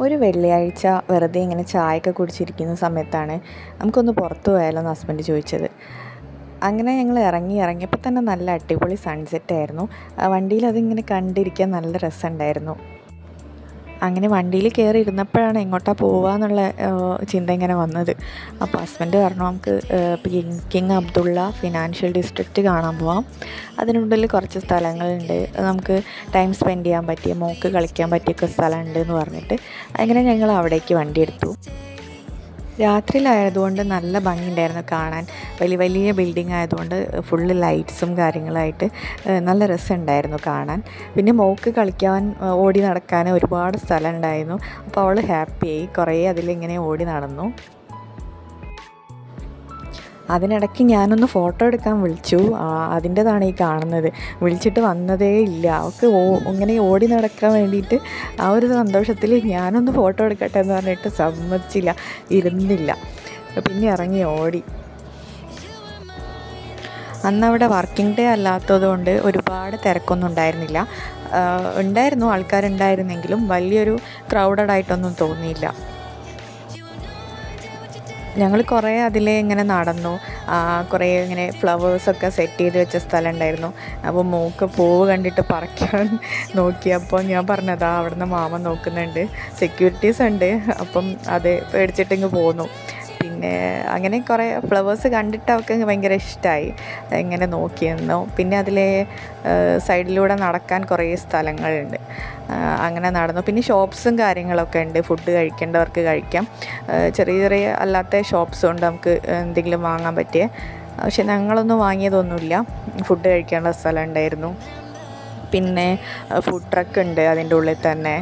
ഒരു വെള്ളിയാഴ്ച വെറുതെ ഇങ്ങനെ ചായയൊക്കെ കുടിച്ചിരിക്കുന്ന സമയത്താണ് നമുക്കൊന്ന് പുറത്തു പോയാലോ എന്ന് ഹസ്ബൻഡ് ചോദിച്ചത്. അങ്ങനെ ഞങ്ങൾ ഇറങ്ങി ഇറങ്ങിയപ്പോൾ തന്നെ നല്ല അടിപൊളി സൺസെറ്റ് ആയിരുന്നു. വണ്ടിയിൽ അതിങ്ങനെ കണ്ടിരിക്കാൻ നല്ല രസമുണ്ടായിരുന്നു. അങ്ങനെ വണ്ടിയിൽ കയറി ഇരുന്നപ്പോഴാണ് എങ്ങോട്ടാ പോവാന്നുള്ള ചിന്ത ഇങ്ങനെ വന്നത്. അപ്പോൾ ഹസ്ബൻഡ് പറഞ്ഞു നമുക്ക് കിങ് അബ്ദുള്ള ഫിനാൻഷ്യൽ ഡിസ്ട്രിക്റ്റ് കാണാൻ പോവാം. അതിനുള്ളിൽ കുറച്ച് സ്ഥലങ്ങളുണ്ട്. നമുക്ക് ടൈം സ്പെൻഡ് ചെയ്യാൻ പറ്റിയ മോക്ക് കളിക്കാൻ പറ്റിയൊക്കെ സ്ഥലമുണ്ട് എന്ന് പറഞ്ഞിട്ട് അങ്ങനെ ഞങ്ങൾ അവിടേക്ക് വണ്ടി എടുത്തു. രാത്രിയിലായതുകൊണ്ട് നല്ല ഭംഗിയുണ്ടായിരുന്നു കാണാൻ. വലിയ വലിയ ബിൽഡിംഗ് ആയതുകൊണ്ട് ഫുള്ള് ലൈറ്റ്സും കാര്യങ്ങളായിട്ട് നല്ല രസമുണ്ടായിരുന്നു കാണാൻ. പിന്നെ മോക്ക് കളിക്കാൻ ഓടി നടക്കാൻ ഒരുപാട് സ്ഥലം ഉണ്ടായിരുന്നു അപ്പോൾ അവൾ ഹാപ്പിയായി കുറേ അതിലിങ്ങനെ ഓടി നടന്നു. അതിനിടയ്ക്ക് ഞാനൊന്ന് ഫോട്ടോ എടുക്കാൻ വിളിച്ചു. അതിന്റെതാണ് ഈ കാണുന്നത്. വിളിച്ചിട്ട് വന്നതേ ഇല്ല. അവൾക്ക് ഓ ഇങ്ങനെ ഓടി നടക്കാൻ വേണ്ടിയിട്ട് ആ ഒരു സന്തോഷത്തിൽ ഞാനൊന്ന് ഫോട്ടോ എടുക്കട്ടെ എന്ന് പറഞ്ഞിട്ട് സമ്മതിച്ചില്ല. ഇരുന്നില്ല. പിന്നെ ഇറങ്ങി ഓടി. അന്ന് അവിടെ വർക്കിംഗ് ഡേ അല്ലാത്തത് കൊണ്ട് ഒരുപാട് തിരക്കൊന്നും ഉണ്ടായിരുന്നില്ല. ഉണ്ടായിരുന്നു. ആൾക്കാരുണ്ടായിരുന്നെങ്കിലും വലിയൊരു ക്രൗഡഡ് ആയിട്ടൊന്നും തോന്നിയില്ല. ഞങ്ങൾ കുറേ അതിലെ ഇങ്ങനെ നടന്നു. കുറേ ഇങ്ങനെ ഫ്ലവേഴ്സൊക്കെ സെറ്റ് ചെയ്ത് വെച്ച സ്ഥലം ഉണ്ടായിരുന്നു. അപ്പോൾ മൂക്ക് പൂവ് കണ്ടിട്ട് പറിക്കാൻ നോക്കിയപ്പോൾ ഞാൻ പറഞ്ഞതാ അവിടുന്ന് മാമൻ നോക്കുന്നുണ്ട്. സെക്യൂരിറ്റീസ് ഉണ്ട്. അപ്പം അത് പേടിച്ചിട്ടിങ്ങ് പോന്നു. പിന്നെ അങ്ങനെ കുറേ ഫ്ലവേഴ്സ് കണ്ടിട്ട് അവൾക്ക് ഭയങ്കര ഇഷ്ടമായി ഇങ്ങനെ നോക്കിയിരുന്നു പിന്നെ അതിലെ സൈഡിലൂടെ നടക്കാൻ കുറേ സ്ഥലങ്ങളുണ്ട്. അങ്ങനെ നടന്നു. പിന്നെ ഷോപ്സും കാര്യങ്ങളൊക്കെ ഉണ്ട്. ഫുഡ് കഴിക്കേണ്ടവർക്ക് കഴിക്കാം. ചെറിയ ചെറിയ അല്ലാത്ത ഷോപ്സും ഉണ്ട് നമുക്ക് എന്തെങ്കിലും വാങ്ങാൻ പറ്റിയ. പക്ഷെ ഞങ്ങളൊന്നും വാങ്ങിയതൊന്നുമില്ല. ഫുഡ് കഴിക്കാനുള്ള സ്ഥലം ഉണ്ടായിരുന്നു. പിന്നെ ഫുഡ് ട്രക്ക് ഉണ്ട് അതിന്റെ ഉള്ളിൽ തന്നെ.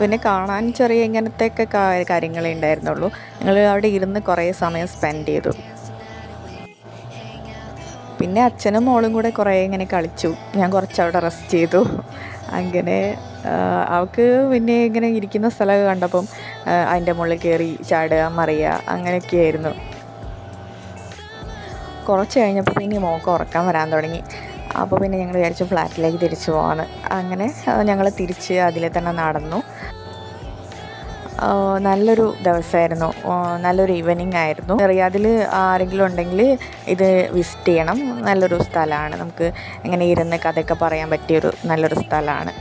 പിന്നെ കാണാൻ ചെറിയ ഇങ്ങനത്തെയൊക്കെ കാര്യങ്ങളേ ഉണ്ടായിരുന്നുള്ളൂ. ഞങ്ങൾ അവിടെ ഇരുന്ന് കുറേ സമയം സ്പെൻഡ് ചെയ്തു. പിന്നെ അച്ഛനും മോളും കൂടെ കുറേ ഇങ്ങനെ കളിച്ചു. ഞാൻ കുറച്ച് അവിടെ റെസ്റ്റ് ചെയ്തു. അങ്ങനെ അവൾക്ക് പിന്നെ ഇങ്ങനെ ഇരിക്കുന്ന സ്ഥലമൊക്കെ കണ്ടപ്പം അതിന്റെ മുകളിൽ കയറി ചാടുക മറിയുക അങ്ങനെയൊക്കെയായിരുന്നു കുറച്ച് കഴിഞ്ഞപ്പോൾ പിന്നെ മോക്ക് ഉറക്കാൻ വരാൻ തുടങ്ങി. അപ്പോൾ പിന്നെ ഞങ്ങൾ വിചാരിച്ചു ഫ്ലാറ്റിലേക്ക് തിരിച്ചു പോകാമെന്ന്. അങ്ങനെ ഞങ്ങൾ തിരിച്ച് അതിൽ തന്നെ നടന്നു. നല്ലൊരു ദിവസമായിരുന്നു. നല്ലൊരു ഈവനിങ് ആയിരുന്നു. റിയാദിൽ ആരെങ്കിലും ഉണ്ടെങ്കിൽ ഇത് വിസിറ്റ് ചെയ്യണം. നല്ലൊരു സ്ഥലമാണ്. നമുക്ക് ഇങ്ങനെ ഇരുന്ന് കഥയൊക്കെ പറയാൻ പറ്റിയൊരു നല്ലൊരു സ്ഥലമാണ്.